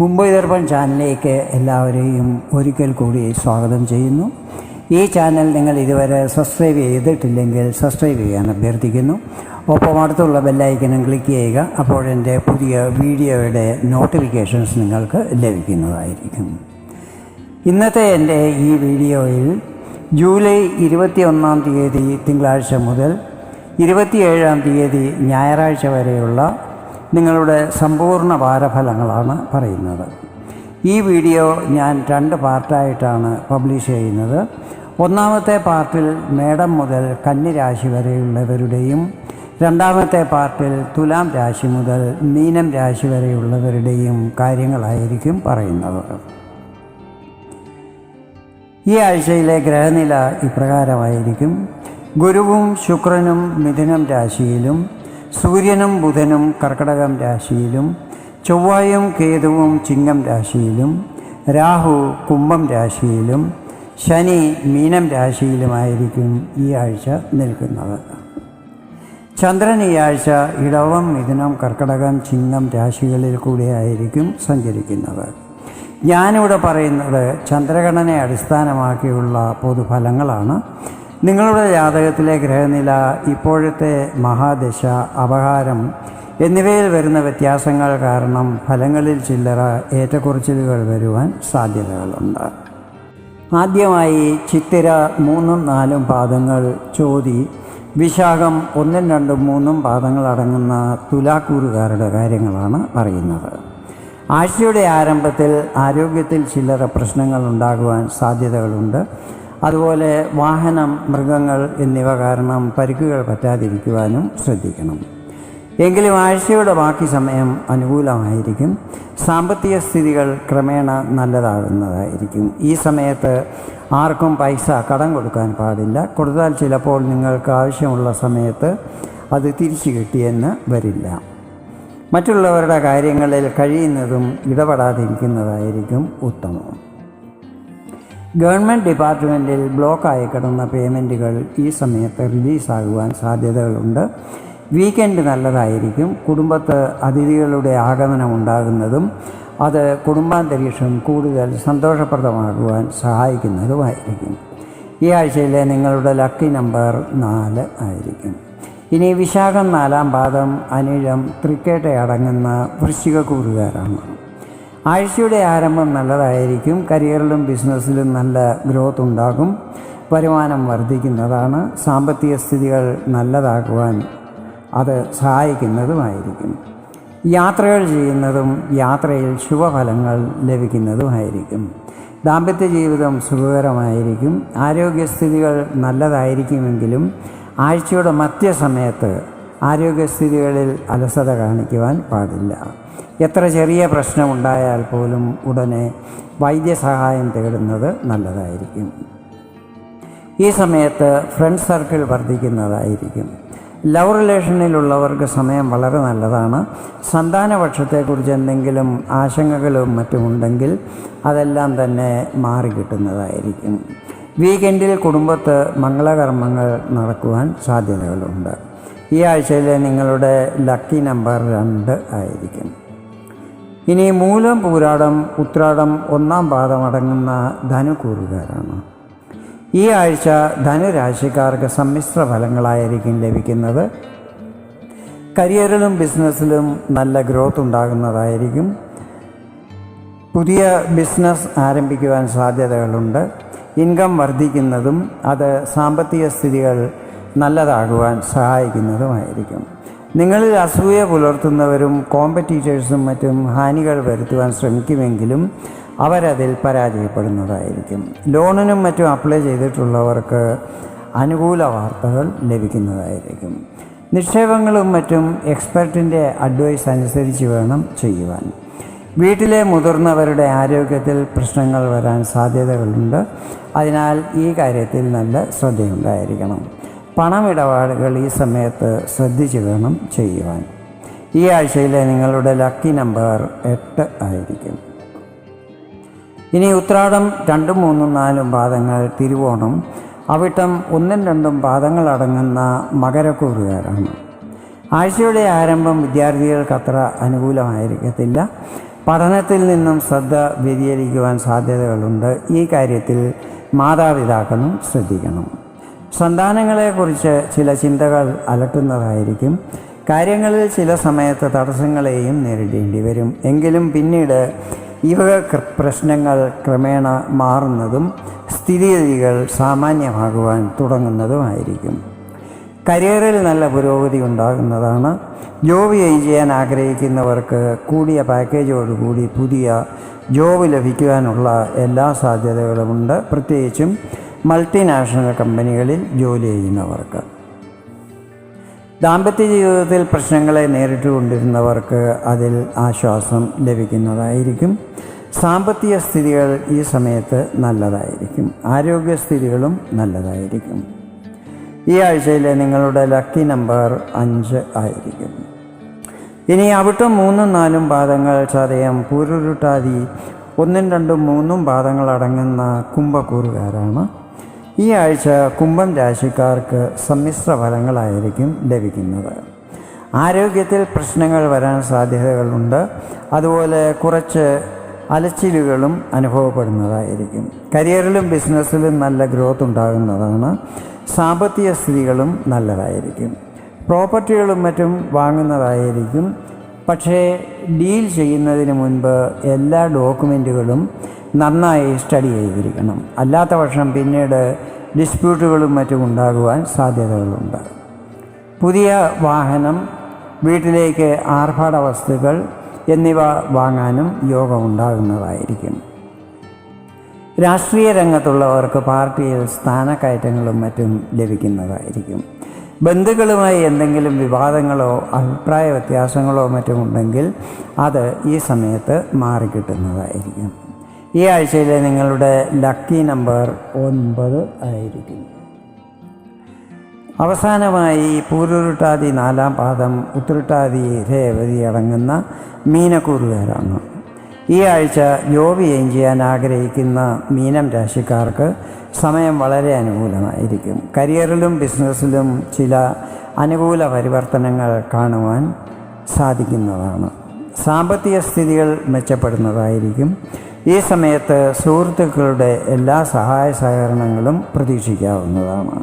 മുംബൈ ദർപ്പൺ ചാനലിലേക്ക് എല്ലാവരെയും ഒരിക്കൽ കൂടി സ്വാഗതം ചെയ്യുന്നു. ഈ ചാനൽ നിങ്ങൾ ഇതുവരെ സബ്സ്ക്രൈബ് ചെയ്തിട്ടില്ലെങ്കിൽ സബ്സ്ക്രൈബ് ചെയ്യാൻ അഭ്യർത്ഥിക്കുന്നു. ഒപ്പം അടുത്തുള്ള ബെല്ലൈക്കനും ക്ലിക്ക് ചെയ്യുക അപ്പോഴെന്റെ പുതിയ വീഡിയോയുടെ നോട്ടിഫിക്കേഷൻസ് നിങ്ങൾക്ക് ലഭിക്കുന്നതായിരിക്കും. ഇന്നത്തെ എന്റെ ഈ വീഡിയോയിൽ ജൂലൈ ഇരുപത്തിയൊന്നാം തീയതി തിങ്കളാഴ്ച മുതൽ ഇരുപത്തിയേഴാം തീയതി ഞായറാഴ്ച വരെയുള്ള നിങ്ങളുടെ സമ്പൂർണ വാരഫലങ്ങളാണ് പറയുന്നത്. ഈ വീഡിയോ ഞാൻ രണ്ട് പാർട്ടായിട്ടാണ് പബ്ലിഷ് ചെയ്യുന്നത്. ഒന്നാമത്തെ പാർട്ടിൽ മേടം മുതൽ കന്നിരാശി വരെയുള്ളവരുടെയും രണ്ടാമത്തെ പാർട്ടിൽ തുലാം രാശി മുതൽ മീനം രാശി വരെയുള്ളവരുടെയും കാര്യങ്ങളായിരിക്കും പറയുന്നത്. ഈ ആഴ്ചയിലെ ഗ്രഹനില ഇപ്രകാരമായിരിക്കും. ഗുരുവും ശുക്രനും മിഥുനം രാശിയിലും സൂര്യനും ബുധനും കർക്കടകം രാശിയിലും ചൊവ്വായും കേതുവും ചിങ്ങം രാശിയിലും രാഹു കുംഭം രാശിയിലും ശനി മീനം രാശിയിലുമായിരിക്കും ഈ ആഴ്ച നിൽക്കുന്നത്. ചന്ദ്രൻ ഈ ആഴ്ച ഇടവം മിഥുനം കർക്കടകം ചിങ്ങം രാശികളിൽ കൂടിയായിരിക്കും സഞ്ചരിക്കുന്നത്. ഞാനിവിടെ പറയുന്നത് ചന്ദ്രഗണനെ അടിസ്ഥാനമാക്കിയുള്ള പൊതുഫലങ്ങളാണ്. നിങ്ങളുടെ ജാതകത്തിലെ ഗ്രഹനില ഇപ്പോഴത്തെ മഹാദശ അപഹാരം എന്നിവയിൽ വരുന്ന വ്യത്യാസങ്ങൾ കാരണം ഫലങ്ങളിൽ ചില്ലറ ഏറ്റക്കുറച്ചിലുകൾ വരുവാൻ സാധ്യതകളുണ്ട്. ആദ്യമായി ചിത്തിര മൂന്നും നാലും പാദങ്ങൾ ചോതി വിശാഖം ഒന്നും രണ്ടും മൂന്നും പാദങ്ങൾ അടങ്ങുന്ന തുലാക്കൂറുകാരുടെ കാര്യങ്ങളാണ് പറയുന്നത്. ആഴ്ചയുടെ ആരംഭത്തിൽ ആരോഗ്യത്തിൽ ചില്ലറ പ്രശ്നങ്ങൾ ഉണ്ടാകുവാൻ സാധ്യതകളുണ്ട്. അതുപോലെ വാഹനം മൃഗങ്ങൾ എന്നിവ കാരണം പരിക്കുകൾ പറ്റാതിരിക്കുവാനും ശ്രദ്ധിക്കണം. എങ്കിലും ആഴ്ചയുടെ ബാക്കി സമയം അനുകൂലമായിരിക്കും. സാമ്പത്തിക സ്ഥിതികൾ ക്രമേണ നല്ലതാകുന്നതായിരിക്കും. ഈ സമയത്ത് ആർക്കും പൈസ കടം കൊടുക്കാൻ പാടില്ല. കൊടുത്താൽ ചിലപ്പോൾ നിങ്ങൾക്ക് ആവശ്യമുള്ള സമയത്ത് അത് തിരിച്ചു കിട്ടിയെന്ന് വരില്ല. മറ്റുള്ളവരുടെ കാര്യങ്ങളിൽ കഴിയുന്നതും ഇടപെടാതിരിക്കുന്നതായിരിക്കും ഉത്തമം. ഗവൺമെന്റ് ഡിപ്പാർട്ട്മെന്റിൽ ബ്ലോക്കായി കിടന്ന പേയ്മെന്റുകൾ ഈ സമയത്ത് റിലീസാകുവാൻ സാധ്യതകളുണ്ട്. വീക്കെൻഡ് നല്ലതായിരിക്കും. കുടുംബത്ത് അതിഥികളുടെ ആഗമനം ഉണ്ടാകുന്നതും അത് കുടുംബാന്തരീക്ഷം കൂടുതൽ സന്തോഷപ്രദമാകുവാൻ സഹായിക്കുന്നതുമായിരിക്കും. ഈ ആഴ്ചയിലെ നിങ്ങളുടെ ലക്കി നമ്പർ നാല് ആയിരിക്കും. ഇനി വിശാഖം നാലാം പാദം അനിഴം തൃക്കേട്ട അടങ്ങുന്ന വൃശ്ചികക്കൂറുകാരാണ്. ആഴ്ചയുടെ ആരംഭം നല്ലതായിരിക്കും. കരിയറിലും ബിസിനസ്സിലും നല്ല ഗ്രോത്ത് ഉണ്ടാകും. വരുമാനം വർദ്ധിക്കുന്നതാണ്. സാമ്പത്തിക സ്ഥിതികൾ നല്ലതാക്കുവാൻ അത് സഹായിക്കുന്നതുമായിരിക്കും. യാത്രകൾ ചെയ്യുന്നതും യാത്രയിൽ ശുഭഫലങ്ങൾ ലഭിക്കുന്നതുമായിരിക്കും. ദാമ്പത്യ ജീവിതം സുഖകരമായിരിക്കും. ആരോഗ്യസ്ഥിതികൾ നല്ലതായിരിക്കുമെങ്കിലും ആഴ്ചയുടെ മധ്യസമയത്ത് ആരോഗ്യസ്ഥിതികളിൽ അലസത കാണിക്കുവാൻ പാടില്ല. എത്ര ചെറിയ പ്രശ്നമുണ്ടായാൽ പോലും ഉടനെ വൈദ്യസഹായം തേടുന്നത് നല്ലതായിരിക്കും. ഈ സമയത്ത് ഫ്രണ്ട് സർക്കിൾ വർദ്ധിക്കുന്നതായിരിക്കും. ലവ് റിലേഷനിലുള്ളവർക്ക് സമയം വളരെ നല്ലതാണ്. സന്താനപക്ഷത്തെക്കുറിച്ച് എന്തെങ്കിലും ആശങ്കകളും മറ്റുമുണ്ടെങ്കിൽ അതെല്ലാം തന്നെ മാറിക്കിട്ടുന്നതായിരിക്കും വീക്കെൻഡിൽ കുടുംബത്ത് മംഗളകർമ്മങ്ങൾ നടക്കുവാൻ സാധ്യതകളുണ്ട്. ഈ ആഴ്ചയിലെ നിങ്ങളുടെ ലക്കി നമ്പർ രണ്ട് ആയിരിക്കും. ഇനി മൂലം പൂരാടം ഉത്രാടം ഒന്നാം പാദം അടങ്ങുന്ന ധനുക്കൂറുകാരാണ്. ഈ ആഴ്ച ധനുരാശിക്കാർക്ക് സമ്മിശ്ര ഫലങ്ങളായിരിക്കും ലഭിക്കുന്നത്. കരിയറിലും ബിസിനസ്സിലും നല്ല ഗ്രോത്ത് ഉണ്ടാകുന്നതായിരിക്കും. പുതിയ ബിസിനസ് ആരംഭിക്കുവാൻ സാധ്യതകളുണ്ട്. ഇൻകം വർദ്ധിക്കുന്നതും അത് സാമ്പത്തിക സ്ഥിതികൾ നല്ലതാകുവാൻ സഹായിക്കുന്നതുമായിരിക്കും. നിങ്ങളിൽ അസൂയ പുലർത്തുന്നവരും കോമ്പറ്റീറ്റേഴ്സും മറ്റും ഹാനികൾ വരുത്തുവാൻ ശ്രമിക്കുമെങ്കിലും അവരതിൽ പരാജയപ്പെടുന്നതായിരിക്കും. ലോണിനും മറ്റും അപ്ലൈ ചെയ്തിട്ടുള്ളവർക്ക് അനുകൂല വാർത്തകൾ ലഭിക്കുന്നതായിരിക്കും. നിക്ഷേപങ്ങളും മറ്റും എക്സ്പെർട്ടിന്റെ അഡ്വൈസ് അനുസരിച്ച് വേണം ചെയ്യുവാൻ. വീട്ടിലെ മുതിർന്നവരുടെ ആരോഗ്യത്തിൽ പ്രശ്നങ്ങൾ വരാൻ സാധ്യതകളുണ്ട്. അതിനാൽ ഈ കാര്യത്തിൽ നല്ല ശ്രദ്ധയുണ്ടായിരിക്കണം. പണമിടപാടുകൾ ഈ സമയത്ത് ശ്രദ്ധിച്ചു വേണം ചെയ്യുവാൻ. ഈ ആഴ്ചയിലെ നിങ്ങളുടെ ലക്കി നമ്പർ എട്ട് ആയിരിക്കും. ഇനി ഉത്രാടം രണ്ടും മൂന്നും നാലും പാദങ്ങൾ തിരുവോണം. അവിട്ടം ഒന്നും രണ്ടും പാദങ്ങൾ അടങ്ങുന്ന മകരക്കൂറുകാരാണ്. ആഴ്ചയുടെ ആരംഭം വിദ്യാർത്ഥികൾക്ക് അത്ര അനുകൂലമായിരിക്കത്തില്ല. പഠനത്തിൽ നിന്നും ശ്രദ്ധ വ്യതിചലിക്കുവാൻ സാധ്യതകളുണ്ട്. ഈ കാര്യത്തിൽ മാതാപിതാക്കളും ശ്രദ്ധിക്കണം. സന്താനങ്ങളെക്കുറിച്ച് ചില ചിന്തകൾ അലട്ടുന്നതായിരിക്കും. കാര്യങ്ങളിൽ ചില സമയത്ത് തടസ്സങ്ങളെയും നേരിടേണ്ടി വരും. എങ്കിലും പിന്നീട് ഇവ പ്രശ്നങ്ങൾ ക്രമേണ മാറുന്നതും സ്ഥിതിഗതികൾ സാമാന്യമാകുവാൻ തുടങ്ങുന്നതുമായിരിക്കും. കരിയറിൽ നല്ല പുരോഗതി ഉണ്ടാകുന്നതാണ്. ജോബ് ചെയ്യാൻ ആഗ്രഹിക്കുന്നവർക്ക് കൂടിയ പാക്കേജോടുകൂടി പുതിയ ജോബ് ലഭിക്കുവാനുള്ള എല്ലാ സാധ്യതകളുമുണ്ട്. പ്രത്യേകിച്ചും മൾട്ടിനാഷണൽ കമ്പനികളിൽ ജോലി ചെയ്യുന്നവർക്ക്. ദാമ്പത്യ ജീവിതത്തിൽ പ്രശ്നങ്ങളെ നേരിട്ടുകൊണ്ടിരുന്നവർക്ക് അതിൽ ആശ്വാസം ലഭിക്കുന്നതായിരിക്കും. സാമ്പത്തിക സ്ഥിതികൾ ഈ സമയത്ത് നല്ലതായിരിക്കും. ആരോഗ്യസ്ഥിതികളും നല്ലതായിരിക്കും. ഈ ആഴ്ചയിലെ നിങ്ങളുടെ ലക്കി നമ്പർ അഞ്ച് ആയിരിക്കും. ഇനി അവിട്ടം മൂന്നും നാലും പാദങ്ങൾ ചതയം പൂരുരുട്ടാതി. ഒന്നും രണ്ടും മൂന്നും പാദങ്ങൾ അടങ്ങുന്ന കുംഭക്കൂറുകാരാണ്. ഈ ആഴ്ച കുംഭം രാശിക്കാർക്ക് സമ്മിശ്ര ഫലങ്ങളായിരിക്കും ലഭിക്കുന്നത്. ആരോഗ്യത്തിൽ പ്രശ്നങ്ങൾ വരാൻ സാധ്യതകളുണ്ട്. അതുപോലെ കുറച്ച് അലച്ചിലുകളും അനുഭവപ്പെടുന്നതായിരിക്കും. കരിയറിലും ബിസിനസ്സിലും നല്ല ഗ്രോത്ത് ഉണ്ടാകുന്നതാണ്. സാമ്പത്തിക സ്ഥിതികളും നല്ലതായിരിക്കും. പ്രോപ്പർട്ടികളും മറ്റും വാങ്ങുന്നതായിരിക്കും. പക്ഷേ ഡീൽ ചെയ്യുന്നതിന് മുൻപ് എല്ലാ ഡോക്യുമെന്റുകളും നന്നായി സ്റ്റഡി ചെയ്തിരിക്കണം. അല്ലാത്ത പക്ഷം പിന്നീട് ഡിസ്പ്യൂട്ടുകളും മറ്റും ഉണ്ടാകുവാൻ സാധ്യതകളുണ്ട്. പുതിയ വാഹനം വീട്ടിലേക്ക് ആർഭാട വസ്തുക്കൾ എന്നിവ വാങ്ങാനും യോഗം ഉണ്ടാകുന്നതായിരിക്കും രാഷ്ട്രീയ രംഗത്തുള്ളവർക്ക് പാർട്ടിയിൽ സ്ഥാനക്കയറ്റങ്ങളും മറ്റും ലഭിക്കുന്നതായിരിക്കും. ബന്ധുക്കളുമായി എന്തെങ്കിലും വിവാദങ്ങളോ അഭിപ്രായ വ്യത്യാസങ്ങളോ മറ്റുമുണ്ടെങ്കിൽ അത് ഈ സമയത്ത് മാറിക്കിട്ടുന്നതായിരിക്കും. ഈ ആഴ്ചയിലെ നിങ്ങളുടെ ലക്കി നമ്പർ ഒൻപത് ആയിരിക്കും. അവസാനമായി പൂരുരുട്ടാതി നാലാം പാദം ഉത്തരട്ടാതി രേവതി അടങ്ങുന്ന മീനക്കൂറുകാരാണ്. ഈ ആഴ്ച ജോബ് ചെയ്യാൻ ആഗ്രഹിക്കുന്ന മീനം രാശിക്കാർക്ക് സമയം വളരെ അനുകൂലമായിരിക്കും. കരിയറിലും ബിസിനസ്സിലും ചില അനുകൂല പരിവർത്തനങ്ങൾ കാണുവാൻ സാധിക്കുന്നതാണ്. സാമ്പത്തിക സ്ഥിതികൾ മെച്ചപ്പെടുന്നതായിരിക്കും. ഈ സമയത്ത് സുഹൃത്തുക്കളുടെ എല്ലാ സഹായ സഹകരണങ്ങളും പ്രതീക്ഷിക്കാവുന്നതാണ്.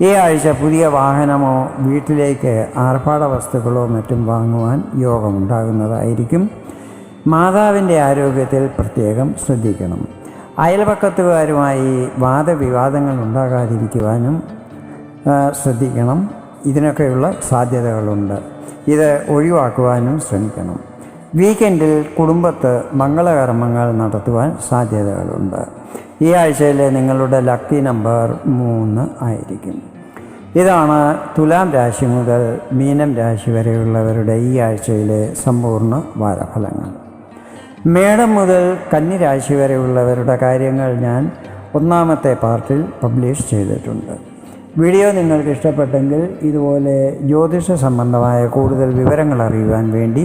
ഈ ആഴ്ച പുതിയ വാഹനമോ വീട്ടിലേക്ക് ആർഭാട വസ്തുക്കളോ മറ്റും വാങ്ങുവാൻ യോഗമുണ്ടാകുന്നതായിരിക്കും. മാതാവിന്റെ ആരോഗ്യത്തിൽ പ്രത്യേകം ശ്രദ്ധിക്കണം. അയൽപക്കത്തുകാരുമായി വാദവിവാദങ്ങൾ ഉണ്ടാകാതിരിക്കുവാനും ശ്രദ്ധിക്കണം. ഇതിനൊക്കെയുള്ള സാധ്യതകളുണ്ട്. ഇത് ഒഴിവാക്കുവാനും ശ്രമിക്കണം. വീക്കെൻഡിൽ കുടുംബത്ത് മംഗളകർമ്മങ്ങൾ നടത്തുവാൻ സാധ്യതകളുണ്ട്. ഈ ആഴ്ചയിലെ നിങ്ങളുടെ ലക്കി നമ്പർ മൂന്ന് ആയിരിക്കും. ഇതാണ് തുലാം രാശി മുതൽ മീനം രാശി വരെയുള്ളവരുടെ ഈ ആഴ്ചയിലെ സമ്പൂർണ വാരഫലങ്ങൾ. മേടം മുതൽ കന്നിരാശി വരെയുള്ളവരുടെ കാര്യങ്ങൾ ഞാൻ ഒന്നാമത്തെ പാർട്ടിൽ പബ്ലിഷ് ചെയ്തിട്ടുണ്ട്. വീഡിയോ നിങ്ങൾക്ക് ഇഷ്ടപ്പെട്ടെങ്കിൽ ഇതുപോലെ ജ്യോതിഷ സംബന്ധമായ കൂടുതൽ വിവരങ്ങൾ അറിയുവാൻ വേണ്ടി